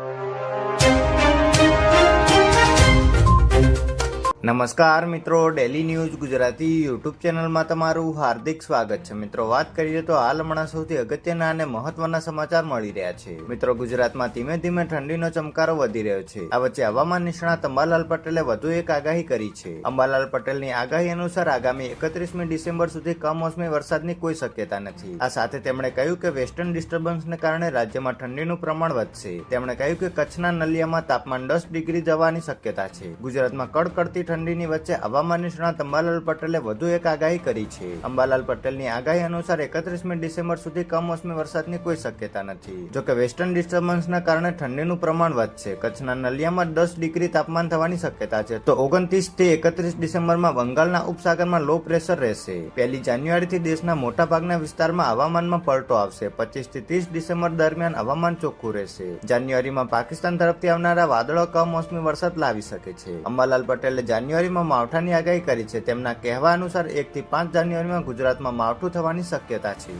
you. નમસ્કાર મિત્રો daily news Gujarati YouTube ચેનલમાં તમારું હાર્દિક સ્વાગત છે. મિત્રો, વાત કરીએ તો હાલ હમણાં સૌથી અગત્યના અને મહત્વના સમાચાર મળી રહ્યા છે. મિત્રો, ગુજરાતમાં ધીમે ધીમે ઠંડીનો ચમકારો વધી રહ્યો છે. આ વચ્ચે હવામાન નિષ્ણાત અંબાલાલ પટેલે વધુ એક આગાહી કરી છે. અંબાલાલ પટેલની આગાહી અનુસાર આગામી એકત્રીસમી ડિસેમ્બર સુધી કમોસમી વરસાદની કોઈ શક્યતા નથી. આ સાથે તેમણે કહ્યું કે વેસ્ટર્ન ડિસ્ટર્બન્સને કારણે રાજ્યમાં ઠંડીનું પ્રમાણ વધશે. તેમણે કહ્યું કે કચ્છના નલિયામાં તાપમાન દસ ડિગ્રી જવાની શક્યતા છે. ગુજરાતમાં કડકડતી ઠંડીની વચ્ચે હવામાન નિષ્ણાત અંબાલાલ પટેલે વધુ એક આગાહી કરી છે. અંબાલાલ પટેલની આગાહી અનુસાર એકત્રીસમી ડિસેમ્બર સુધી કમોસમી વરસાદની કોઈ શક્યતા નથી. જોકે વેસ્ટર્ન ડિસ્ટર્બન્સના કારણે ઠંડીનું પ્રમાણ વધશે. કચ્છના નલિયામાં દસ ડિગ્રી તાપમાન થવાની શક્યતા છે. તો ઓગણત્રીસથી એકત્રીસ ડિસેમ્બરમાં બંગાળના ઉપસાગરમાં લો પ્રેશર રહેશે. પહેલી જાન્યુઆરીથી દેશના મોટા ભાગના વિસ્તારમાં હવામાનમાં પલટો આવશે. પચીસથી ત્રીસ ડિસેમ્બર દરમિયાન હવામાન ચોખ્ખું રહેશે. જાન્યુઆરીમાં પાકિસ્તાન તરફથી આવનારા વાદળો કમોસમી વરસાદ લાવી શકે છે. અંબાલાલ પટેલે જાન્યુઆરીમાં માવઠાની આગાહી કરી છે. તેમના કહેવા અનુસાર એકથી પાંચ જાન્યુઆરીમાં ગુજરાતમાં માવઠું થવાની શક્યતા છે.